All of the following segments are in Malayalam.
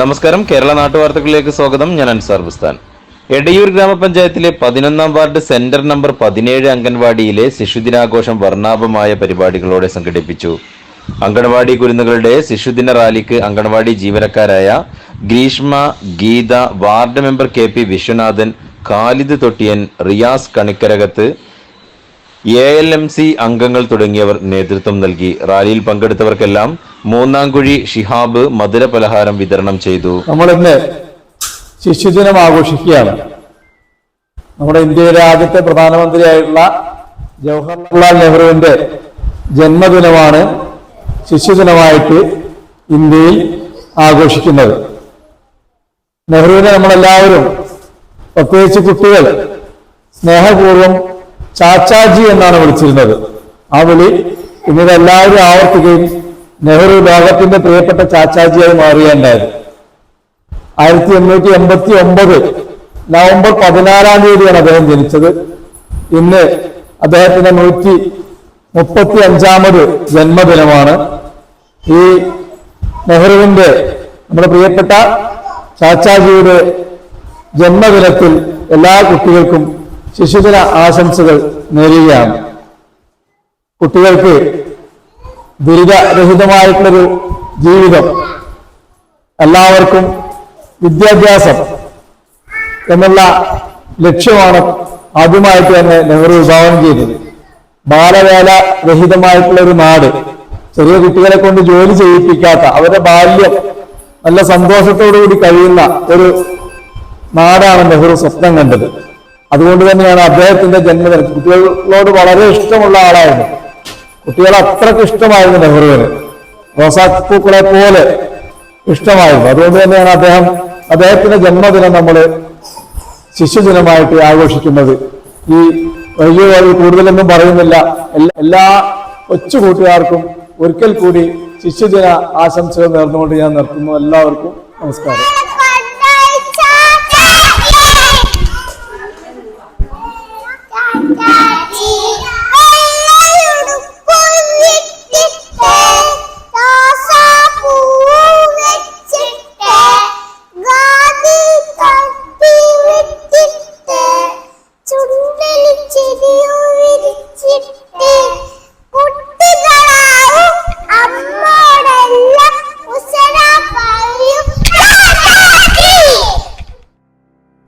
നമസ്കാരം. കേരള നാട്ടുവാർത്തകളിലേക്ക് സ്വാഗതം. ഞാൻ അൻസാർ ബുസ്താൻ. എടയൂർ ഗ്രാമപഞ്ചായത്തിലെ പതിനൊന്നാം വാർഡ് സെന്റർ നമ്പർ പതിനേഴ് അംഗൻവാടിയിലെ ശിശുദിനാഘോഷം വർണാഭമായ പരിപാടികളോടെ സംഘടിപ്പിച്ചു. അംഗൻവാടി കുരുന്നുകളുടെ ശിശുദിന റാലിക്ക് anganwadi ജീവനക്കാരായ Greeshma Geetha ward member K P Viswanathan Khalid Thottiyan Riyas Kanikkarakath A L M C അംഗങ്ങൾ തുടങ്ങിയവർ നേതൃത്വം നൽകി. റാലിയിൽ പങ്കെടുത്തവർക്കെല്ലാം മൂന്നാംകുഴി ഷിഹാബ് മധുര പലഹാരം വിതരണം ചെയ്തു. നമ്മൾ ഇന്ന് ശിശുദിനം ആഘോഷിക്കുകയാണ്. നമ്മുടെ ഇന്ത്യയിലെ ആദ്യത്തെ പ്രധാനമന്ത്രിയായിട്ടുള്ള ജവഹർലാൽ നെഹ്റുവിന്റെ ജന്മദിനമാണ് ശിശുദിനമായിട്ട് ഇന്ത്യയിൽ ആഘോഷിക്കുന്നത്. നെഹ്റുവിനെ നമ്മളെല്ലാവരും പ്രത്യേകിച്ച് കുട്ടികൾ സ്നേഹപൂർവം ചാച്ചാജി എന്നാണ് വിളിച്ചിരുന്നത്. ആ വിളി പിന്നീട് എല്ലാവരും ആവർത്തിക്കുകയും നെഹ്റു ലോകത്തിന്റെ പ്രിയപ്പെട്ട ചാച്ചാജിയായി മാറുകയുണ്ടായത് ആയിരത്തി എണ്ണൂറ്റി എൺപത്തി ഒമ്പത് നവംബർ പതിനാറാം തീയതിയാണ് അദ്ദേഹം ജനിച്ചത്. ഇന്ന് അദ്ദേഹത്തിന്റെ നൂറ്റി മുപ്പത്തി അഞ്ചാമത് ജന്മദിനമാണ്. ഈ നെഹ്റുവിന്റെ നമ്മുടെ പ്രിയപ്പെട്ട ചാച്ചാജിയുടെ ജന്മദിനത്തിൽ എല്ലാ കുട്ടികൾക്കും ശിശുദിന ആശംസകൾ നേരുകയാണ്. കുട്ടികൾക്ക് ദുരിതരഹിതമായിട്ടുള്ളൊരു ജീവിതം. എല്ലാവർക്കും വിദ്യാഭ്യാസം എന്നുള്ള ലക്ഷ്യമാണ് ആദ്യമായിട്ട് തന്നെ നെഹ്റു വിഭാവനം ചെയ്തത്. ബാലവേല രഹിതമായിട്ടുള്ള ഒരു നാട്. ചെറിയ കുട്ടികളെ കൊണ്ട് ജോലി ചെയ്യിപ്പിക്കാത്ത അവരുടെ ബാല്യം നല്ല സന്തോഷത്തോടു കൂടി കഴിയുന്ന ഒരു നാടാണ് നെഹ്റു സ്വപ്നം കണ്ടത്. അതുകൊണ്ട് തന്നെയാണ് അദ്ദേഹത്തിന്റെ ജന്മദിനം. കുട്ടികളോട് വളരെ ഇഷ്ടമുള്ള ആളായിരുന്നു. കുട്ടികളെ അത്രയ്ക്ക് ഇഷ്ടമായിരുന്നു നെഹ്റുവിന്. റോസാപ്പൂക്കളെ പോലെ ഇഷ്ടമായിരുന്നു. അതുകൊണ്ട് തന്നെയാണ് അദ്ദേഹം അദ്ദേഹത്തിന്റെ ജന്മദിനം നമ്മൾ ശിശുദിനമായിട്ട് ആഘോഷിക്കുന്നത്. ഈ വലിയ കൂടുതലൊന്നും പറയുന്നില്ല. എല്ലാ കൊച്ചു കൂട്ടുകാർക്കും ഒരിക്കൽ കൂടി ശിശുദിന ആശംസകൾ നേർന്നുകൊണ്ട് ഞാൻ നിർത്തുന്നു. എല്ലാവർക്കും നമസ്കാരം.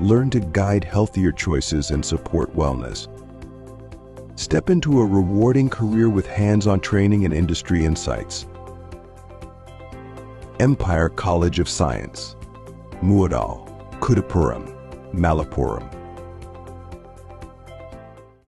Learn to guide healthier choices and support wellness. Step into a rewarding career with hands on training and industry insights. Empire College of Science, Muadal, Kudapuram, Malappuram.